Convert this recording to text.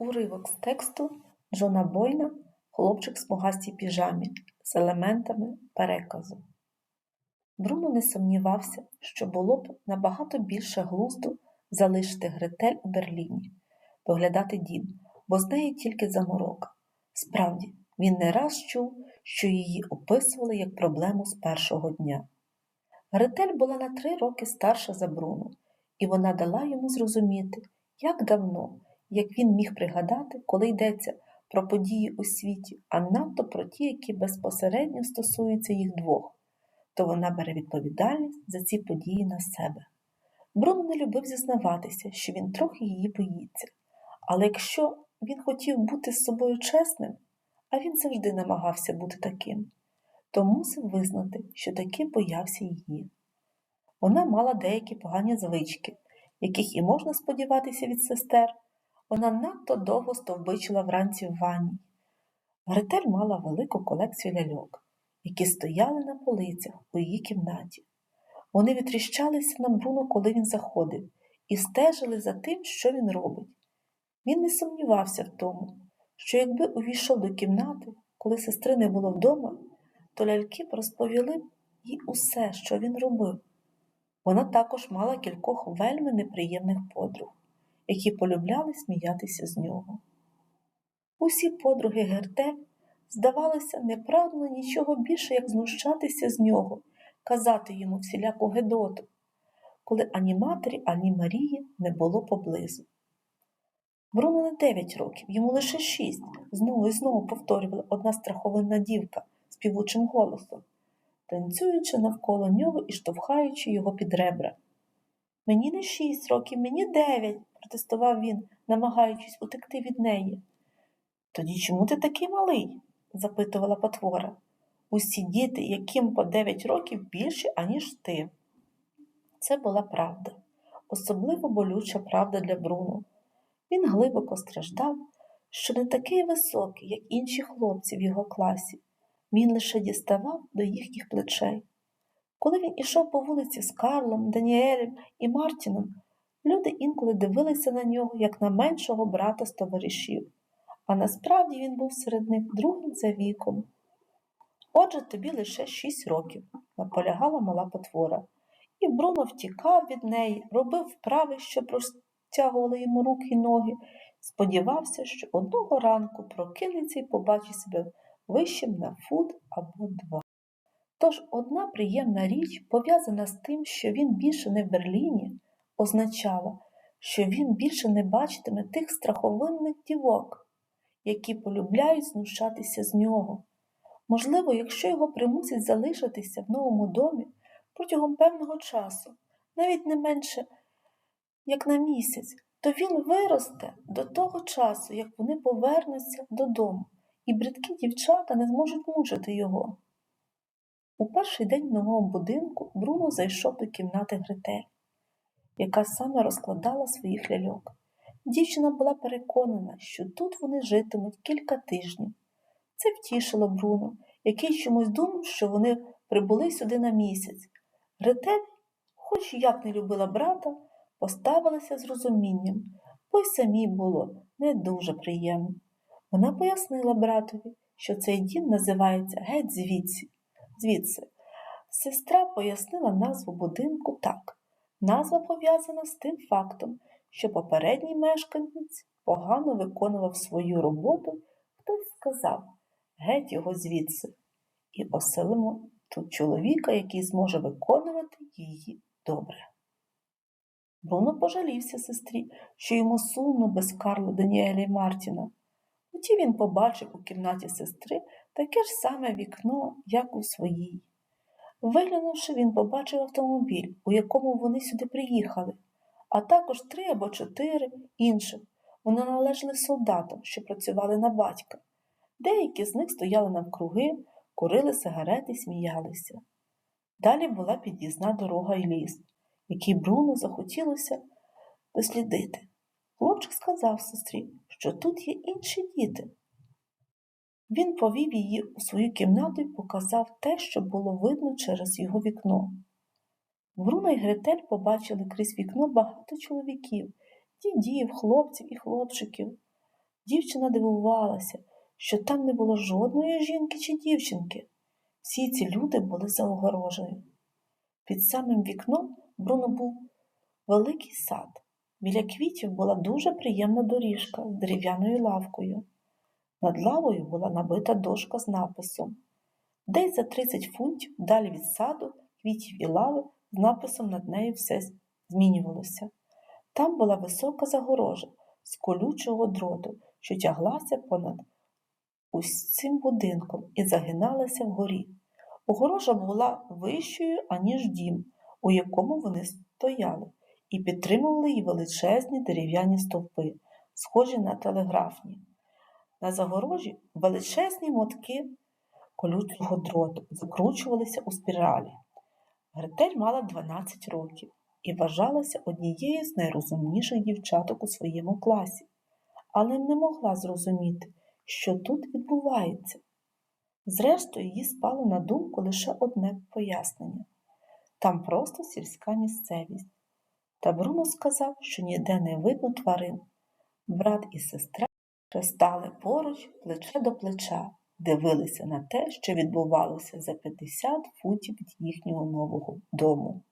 Уривок з тексту Джона Бойна Хлопчик в смугастій піжамі з елементами переказу. Бруно не сумнівався, що було б набагато більше глузду залишити Гретель у Берліні, доглядати дім, бо з неї тільки заморока. Справді, він не раз чув, що її описували як проблему з першого дня. Гретель була на три роки старша за Бруно, і вона дала йому зрозуміти, як давно, як він міг пригадати, коли йдеться про події у світі, а надто про ті, які безпосередньо стосуються їх двох, то вона бере відповідальність за ці події на себе. Бруно не любив зізнаватися, що він трохи її боїться, але якщо він хотів бути з собою чесним, а він завжди намагався бути таким, то мусив визнати, що таки боявся її. Вона мала деякі погані звички, яких і можна сподіватися від сестер. Вона надто довго стовбичила вранці в ванні. Гретель мала велику колекцію ляльок, які стояли на полицях у її кімнаті. Вони відтріщалися на Бруно, коли він заходив, і стежили за тим, що він робить. Він не сумнівався в тому, що якби увійшов до кімнати, коли сестри не було вдома, то ляльки б розповіли їй усе, що він робив. Вона також мала кількох вельми неприємних подруг, які полюбляли сміятися з нього. Усі подруги Гертель, здавалося, не прагнули нічого більше, як знущатися з нього, казати йому всіляку гедоту, коли ані матері, ані Марії не було поблизу. Бруно не дев'ять років, йому лише шість, знову і знову повторювала одна страховинна дівка співучим голосом, танцюючи навколо нього і штовхаючи його під ребра. Мені не шість років, мені дев'ять, протестував він, намагаючись утекти від неї. Тоді чому ти такий малий? запитувала потвора. Усі діти, яким по дев'ять років більше, аніж ти. Це була правда, особливо болюча правда для Бруно. Він глибоко страждав, що не такий високий, як інші хлопці в його класі, він лише діставав до їхніх плечей. Коли він ішов по вулиці з Карлом, Даніелем і Мартіном, люди інколи дивилися на нього, як на меншого брата з товаришів, а насправді він був серед них другим за віком. Отже, тобі лише шість років, наполягала мала потвора, і Бруно втікав від неї, робив вправи, що простягували йому руки й ноги, сподівався, що одного ранку прокинеться і побачить себе вищим на фут або два. Тож одна приємна річ, пов'язана з тим, що він більше не в Берліні, означала, що він більше не бачитиме тих страховинних дівок, які полюбляють знущатися з нього. Можливо, якщо його примусять залишитися в новому домі протягом певного часу, навіть не менше, як на місяць, то він виросте до того часу, як вони повернуться додому, і бридкі дівчата не зможуть мучити його. У перший день в новому будинку Бруно зайшов до кімнати Гретель, яка саме розкладала своїх ляльок. Дівчина була переконана, що тут вони житимуть кілька тижнів. Це втішило Бруно, який чомусь думав, що вони прибули сюди на місяць. Гретель, хоч як не любила брата, поставилася з розумінням, бо й самій було не дуже приємно. Вона пояснила братові, що цей дім називається геть звідси. звідси. Сестра пояснила назву будинку так. Назва пов'язана з тим фактом, що попередній мешканець погано виконував свою роботу, хтось сказав геть його звідси, і оселимо тут чоловіка, який зможе виконувати її добре. Бруно пожалівся сестрі, що йому сумно без Карла Даніеля і Мартіна. Тоді він побачив у кімнаті сестри таке ж саме вікно, як у своїй. Виглянувши, він побачив автомобіль, у якому вони сюди приїхали, а також три або чотири інших. Вони належали солдатам, що працювали на батька. Деякі з них стояли навкруги, курили сигарети сміялися. Далі була під'їзна дорога і ліс, який Бруно захотілося дослідити. Хлопчик сказав сестрі, що тут є інші діти. Він повів її у свою кімнату і показав те, що було видно через його вікно. Бруно і Гретель побачили крізь вікно багато чоловіків, дідів, хлопців і хлопчиків. Дівчина дивувалася, що там не було жодної жінки чи дівчинки. Всі ці люди були за огорожею. Під самим вікном Бруно був великий сад. Біля квітів була дуже приємна доріжка з дерев'яною лавкою. Над лавою була набита дошка з написом. Десь за 30 фунтів далі від саду, квітів і лави з написом над нею все змінювалося. Там була висока загорожа з колючого дроту, що тяглася понад усім будинком і загиналася вгорі. Огорожа була вищою, аніж дім, у якому вони стояли, і підтримували її величезні дерев'яні стовпи, схожі на телеграфні. На загорожі величезні мотки колючого дроту закручувалися у спіралі. Гретель мала 12 років і вважалася однією з найрозумніших дівчаток у своєму класі, але не могла зрозуміти, що тут відбувається. Зрештою, їй спало на думку лише одне пояснення там просто сільська місцевість. Та Бруно сказав, що ніде не видно тварин. Брат і сестра стали поруч плече до плеча, дивилися на те, що відбувалося за 50 футів від їхнього нового дому.